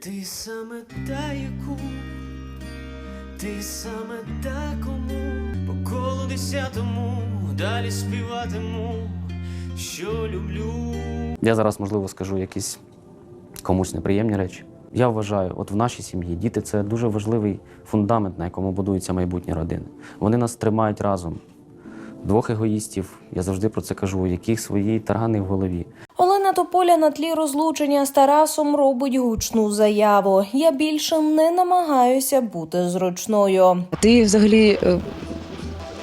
Ти саме та, яку, ти саме та, кому по колу десятому далі співатиму, що люблю. Я зараз, можливо, скажу якісь комусь неприємні речі. Я вважаю, от в нашій сім'ї діти це дуже важливий фундамент, на якому будується майбутнє родини. Вони нас тримають разом. Двох егоїстів, я завжди про це кажу, яких свої таргани в голові. Олена Тополя на тлі розлучення з Тарасом робить гучну заяву. Я більше не намагаюся бути зручною. Ти взагалі е,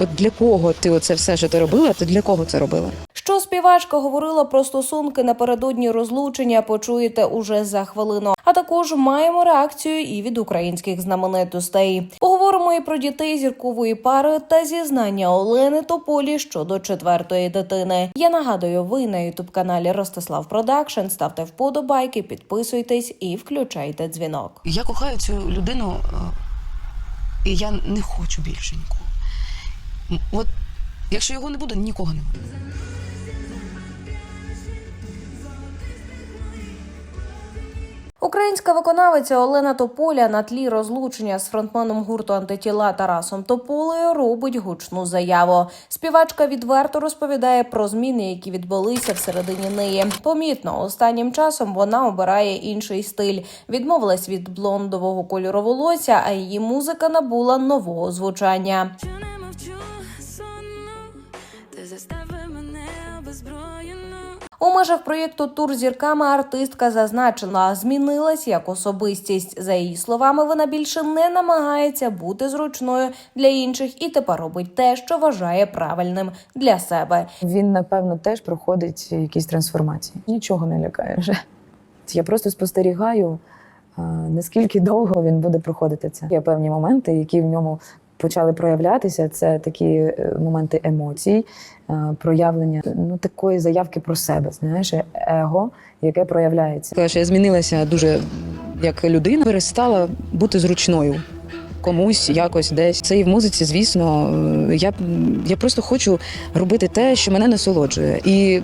от для кого ти оце все, що ти робила, ти для кого це робила? Що співачка говорила про стосунки напередодні розлучення, почуєте уже за хвилину. А також маємо реакцію і від українських знаменитостей. Поговоримо і про дітей зіркової пари та зізнання Олени Тополі щодо четвертої дитини. Я нагадую, ви на ютуб каналі Ростислав Продакшн. Ставте вподобайки, підписуйтесь і включайте дзвінок. Я кохаю цю людину, е, і я не хочу більше нікого. От якщо його не буде, нікого не буде. Українська виконавиця Олена Тополя на тлі розлучення з фронтменом гурту антитіла Тарасом Тополею робить гучну заяву. Співачка відверто розповідає про зміни, які відбулися всередині неї. Помітно, останнім часом вона обирає інший стиль. Відмовилась від блондового кольору волосся, а її музика набула нового звучання. У межах проєкту Тур зірками артистка зазначила, змінилась як особистість. За її словами, вона більше не намагається бути зручною для інших і тепер робить те, що вважає правильним для себе. Він, напевно, теж проходить якісь трансформації. Нічого не лякає вже. Я просто спостерігаю, наскільки довго він буде проходити це. Є певні моменти, які в ньому почали проявлятися. Це такі е, моменти емоцій, е, проявлення ну, такої заявки про себе, знаєш, его, яке проявляється. Я змінилася дуже як людина, перестала бути зручною. Комусь якось десь це і в музиці, звісно. е, Я, я просто хочу робити те, що мене насолоджує, і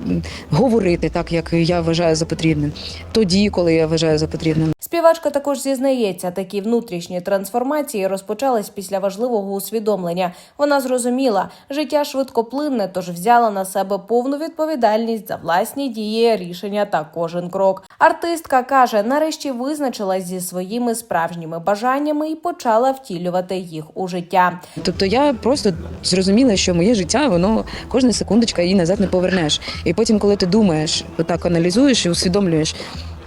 говорити так, як я вважаю за потрібне, тоді, коли я вважаю за потрібне. Співачка також зізнається, такі внутрішні трансформації розпочались після важливого усвідомлення. Вона зрозуміла, життя швидкоплинне, тож взяла на себе повну відповідальність за власні дії, рішення та кожен крок. Артистка каже, нарешті визначилась зі своїми справжніми бажаннями і почала втілювати їх у життя. Тобто я просто зрозуміла, що моє життя, воно кожна секундочка її назад не повернеш. І потім, коли ти думаєш, отак аналізуєш і усвідомлюєш.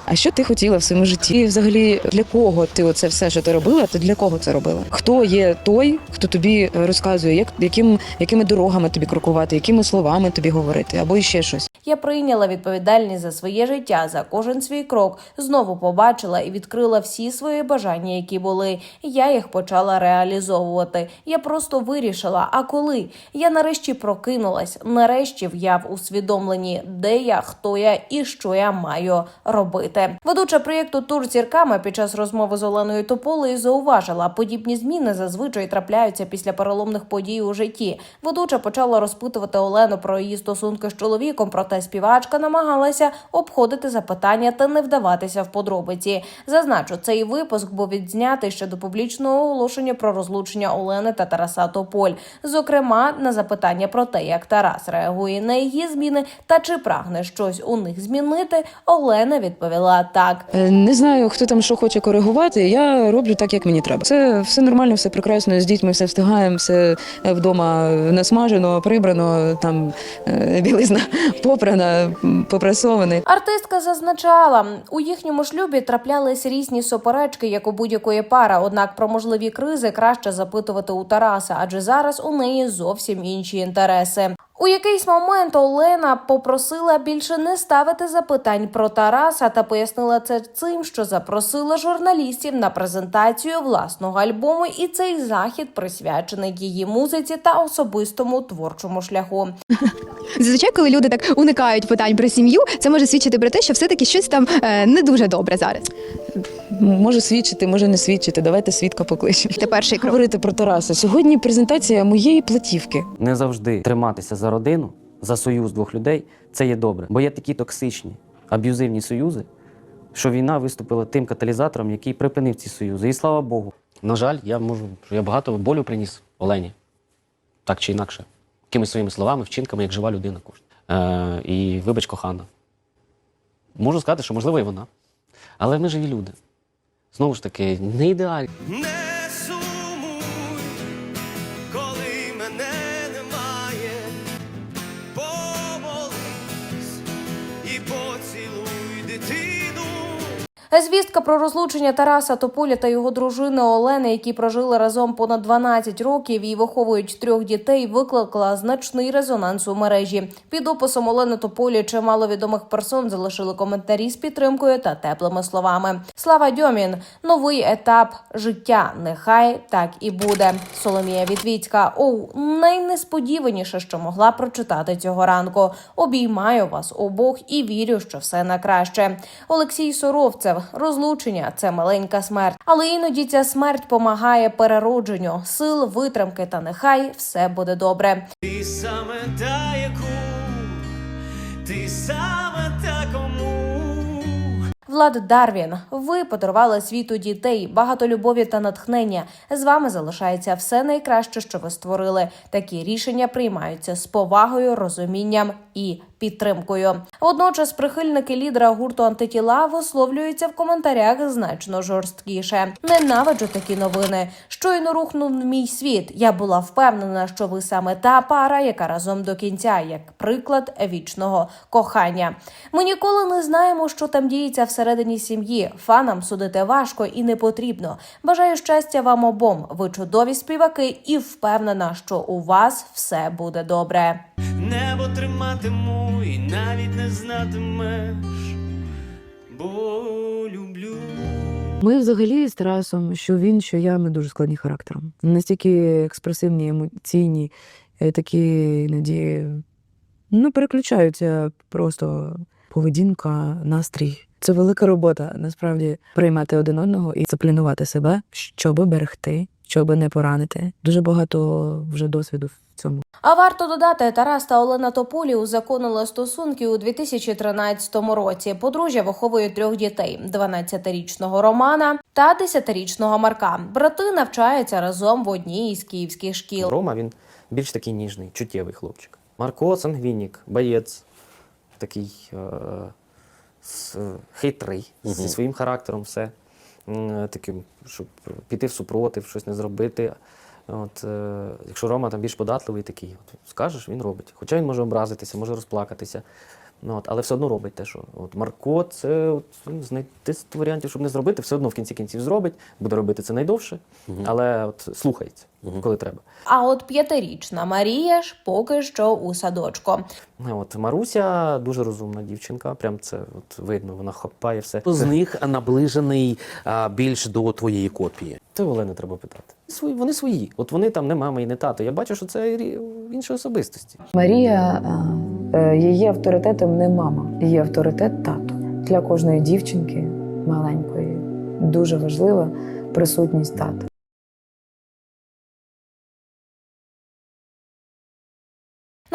А що ти хотіла в своєму житті? І взагалі для кого ти оце все, що ти робила? Ти для кого це робила? Хто є той, хто тобі розказує, як яким якими дорогами тобі крокувати, якими словами тобі говорити, або іще щось? Я прийняла відповідальність за своє життя, за кожен свій крок. Знову побачила і відкрила всі свої бажання, які були. Я їх почала реалізовувати. Я просто вирішила. А коли я нарешті прокинулась, нарешті я в усвідомленні, де я, хто я і що я маю робити. Ведуча проєкту Тур зірками під час розмови з Оленою Тополею зауважила, подібні зміни зазвичай трапляються після переломних подій у житті. Ведуча почала розпитувати Олену про її стосунки з чоловіком, проте співачка намагалася обходити запитання та не вдаватися в подробиці. Зазначу, цей випуск був відзнятий ще до публічного оголошення про розлучення Олени та Тараса Тополь. Зокрема, на запитання про те, як Тарас реагує на її зміни та чи прагне щось у них змінити, Олена відповіла так. Е, Не знаю, хто там що хоче коригувати. Я роблю так, як мені треба. Це все нормально, все прекрасно. З дітьми все встигаємо, все вдома насмажено, прибрано, там е, білизна попрана, м, попрасована. Артистка зазначала, у їхньому шлюбі траплялись різні суперечки, як у будь-якої пари. Однак про можливі кризи краще запитувати у Тараса, адже зараз у неї зовсім інші інтереси. У якийсь момент Олена попросила більше не ставити запитань про Тараса та пояснила це цим, що запросила журналістів на презентацію власного альбому, і цей захід присвячений її музиці та особистому творчому шляху. Зазвичай, коли люди так уникають питань про сім'ю, це може свідчити про те, що все-таки щось там е, не дуже добре зараз. Може свідчити, може не свідчити. Давайте свідка покличемо. Це перший крок. Говорити про Тараса. Сьогодні презентація моєї платівки. Не завжди триматися за родину, за союз двох людей це є добре. Бо є такі токсичні, аб'юзивні союзи, що війна виступила тим каталізатором, який припинив ці союзи. І слава Богу. На жаль, я можу, я багато болю приніс Олені. Так чи інакше. Якимись своїми словами, вчинками, як жива людина кожна. Е, і вибач, кохана. Можу сказати, що можливо і вона. Але ми живі люди. Знову ж таки, не ідеальні. Звістка про розлучення Тараса Тополя та його дружини Олени, які прожили разом понад 12 років і виховують трьох дітей, викликала значний резонанс у мережі. Під описом Олени Тополі чимало відомих персон залишили коментарі з підтримкою та теплими словами. Слава Дьомін, новий етап життя. Нехай так і буде. Соломія Вітвіцька. Оу, найнесподіваніше, що могла прочитати цього ранку. Обіймаю вас обох і вірю, що все на краще. Олексій Соровцев, розлучення це маленька смерть, але іноді ця смерть помагає переродженню, сил, витримки та нехай все буде добре. Ти саме та, яку, ти саме та, кому. Влад Дарвін, ви подарували світу дітей, багато любові та натхнення. З вами залишається все найкраще, що ви створили. Такі рішення приймаються з повагою, розумінням і підтримкою. Водночас прихильники лідера гурту антитіла висловлюються в коментарях значно жорсткіше. Ненавиджу такі новини. Щойно рухнув мій світ. Я була впевнена, що ви саме та пара, яка разом до кінця, як приклад вічного кохання. Ми ніколи не знаємо, що там діється всередині сім'ї. Фанам судити важко і не потрібно. Бажаю щастя вам обом. Ви чудові співаки, і впевнена, що у вас все буде добре. Триматиму і навіть не знатимеш, бо люблю. Ми взагалі з Тарасом, що він, що я, ми дуже складні характером. Настільки експресивні, емоційні, е, такі іноді ну, переключаються просто поведінка, настрій. Це велика робота, насправді, приймати один одного і заплінувати себе, щоб берегти, щоб не поранити. Дуже багато вже досвіду в цьому. А варто додати, Тарас та Олена Тополі узаконили стосунки у 2013 році. Подружжя виховує трьох дітей: 12-річного Романа та 10-річного Марка. Брати навчаються разом в одній із київських шкіл. Рома він більш такий ніжний, чуттєвий хлопчик. Марко сангвінік, боєць, такий е, с- хитрий, зі своїм характером, все. Таким, щоб піти в супротив, щось не зробити. От, е, якщо Рома там більш податливий такий, от, скажеш, він робить. Хоча він може образитися, може розплакатися. Ну, от, але все одно робить те, що. От Марко, це от, знайти варіантів, щоб не зробити, все одно в кінці кінців зробить, буде робити це найдовше, але от слухається, коли треба. А от п'ятирічна Марія ж поки що у садочку. От Маруся дуже розумна дівчинка, прям це от видно, вона хапає все. Хто з них наближений а, більш до твоєї копії? Це Олени треба питати. Свої, вони свої. От вони там не мама і не тато. Я бачу, що це інші особистості. Марія, е, її авторитетом не мама, її авторитет тато. Для кожної дівчинки маленької дуже важлива присутність тата.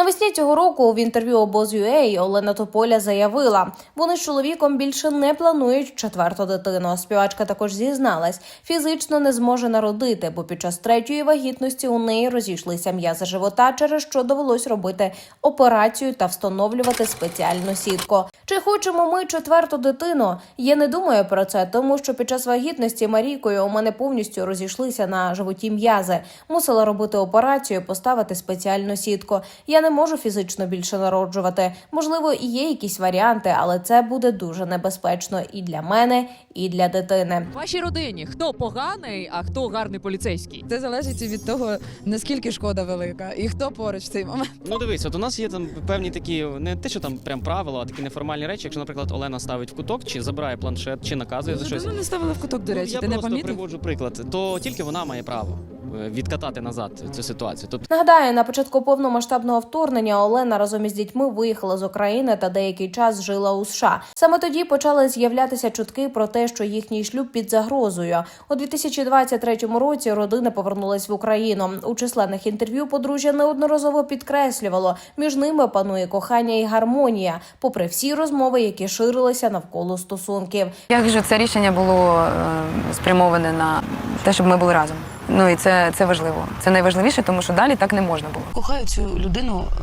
Навесні цього року в інтерв'ю обоз.ua Олена Тополя заявила, вони з чоловіком більше не планують четверту дитину. Співачка також зізналась, фізично не зможе народити, бо під час третьої вагітності у неї розійшлися м'язи живота, через що довелось робити операцію та встановлювати спеціальну сітку. Чи хочемо ми четверту дитину? Я не думаю про це, тому що під час вагітності Марійкою у мене повністю розійшлися на животі м'язи. Мусила робити операцію, поставити спеціальну сітку. Я не можу фізично більше народжувати. Можливо, і є якісь варіанти, але це буде дуже небезпечно і для мене, і для дитини. В вашій родині хто поганий, а хто гарний поліцейський? Це залежить від того, наскільки шкода велика і хто поруч в цей момент. Ну дивись, от у нас є там певні такі, не те, що там прям правила, а такі неформальні речі. Якщо, наприклад, Олена ставить в куток, чи забирає планшет, чи наказує за щось. Давно не ставила в куток, до Ну, речі, я ти не просто помітив? приводжу приклад, то тільки вона має право. е, відкатати назад цю ситуацію. Тобто Нагадаю, на початку повномасштабного вторгнення Олена разом із дітьми виїхала з України та деякий час жила у США. Саме тоді почали з'являтися чутки про те, що їхній шлюб під загрозою. У 2023 році родина повернулась в Україну. У численних інтерв'ю подружжя неодноразово підкреслювало, між ними панує кохання і гармонія, попри всі розмови, які ширилися навколо стосунків. Як же це рішення було е, спрямоване на те, щоб ми були разом. Ну і це, це важливо. Це найважливіше, тому що далі так не можна було. Кохаю цю людину, е,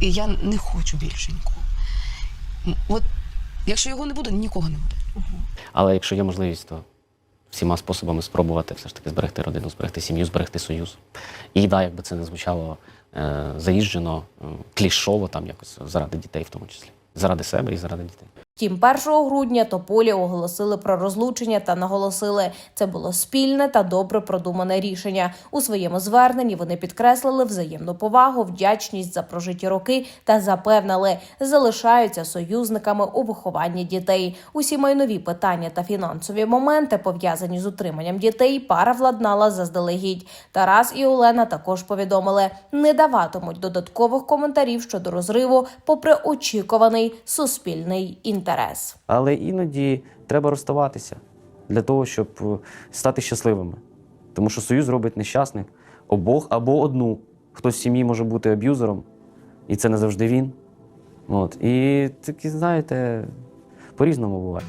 і я не хочу більше нікого. От якщо його не буде, нікого не буде. Але якщо є можливість, то всіма способами спробувати все ж таки зберегти родину, зберегти сім'ю, зберегти союз. І да, якби це не звучало е, заїжджено, е, клішово, там якось заради дітей, в тому числі. Заради себе і заради дітей. Втім, 1 грудня Тополі оголосили про розлучення та наголосили, це було спільне та добре продумане рішення. У своєму зверненні вони підкреслили взаємну повагу, вдячність за прожиті роки та запевнили, залишаються союзниками у вихованні дітей. Усі майнові питання та фінансові моменти, пов'язані з утриманням дітей, пара владнала заздалегідь. Тарас і Олена також повідомили, не даватимуть додаткових коментарів щодо розриву, попри очікуваний суспільний інтерес. Але іноді треба розставатися для того, щоб е, стати щасливими. Тому що союз робить нещасних обох або одну. Хтось в сім'ї може бути аб'юзером, і це не завжди він. От. І такі, знаєте, по-різному буває.